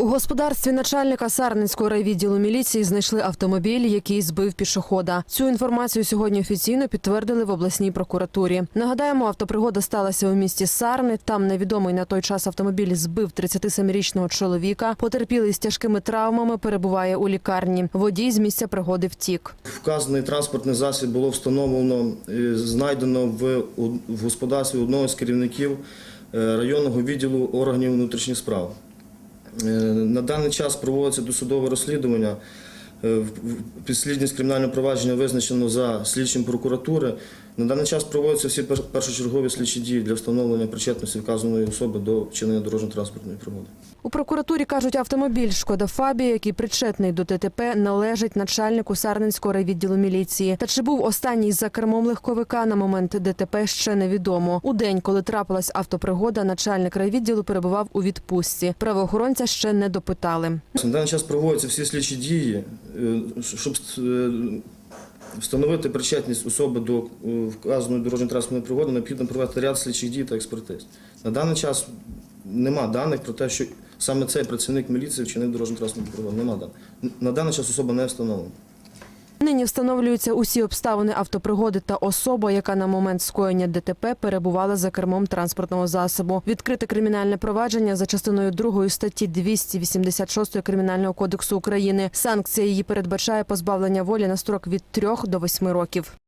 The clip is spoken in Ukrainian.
У господарстві начальника Сарненського райвідділу міліції знайшли автомобіль, який збив пішохода. Цю інформацію сьогодні офіційно підтвердили в обласній прокуратурі. Нагадаємо, автопригода сталася у місті Сарни. Там невідомий на той час автомобіль збив 37-річного чоловіка. Потерпілий з тяжкими травмами перебуває у лікарні. Водій з місця пригоди втік. Вказаний транспортний засіб було встановлено, е, знайдено в, господарстві одного з керівників е, районного відділу органів внутрішніх справ. Е, На даний час проводиться досудове розслідування. Е, Підслідність кримінального провадження визначено за слідчим прокуратури. На даний час проводяться всі пер- першочергові слідчі дії для встановлення причетності вказаної особи до вчинення дорожньо-транспортної пригоди. У прокуратурі кажуть, автомобіль Шкода Фабія, який причетний до ТТП, належить начальнику Сарненського райвідділу міліції. Та чи був останній за кермом легковика на момент ДТП, ще невідомо. У день, коли трапилась автопригода, начальник райвідділу перебував у відпустці. Правоохоронця ще не допитали. На даний час проводяться всі слідчі дії, е, щоб е, встановити причетність особи до е, вказаної дорожньо-транспортної пригоди, необхідно провести ряд слідчих дій та експертиз. На даний час нема даних про те, що саме цей працівник міліції вчинив дорожньо-транспортну пригоду. Нема даних. На даний час особа не встановлена. Нині встановлюються усі обставини автопригоди та особа, яка на момент скоєння ДТП перебувала за кермом транспортного засобу. Відкрите кримінальне провадження за частиною 2 статті 286 Кримінального кодексу України. Санкція її передбачає позбавлення волі на строк від 3 до 8 років.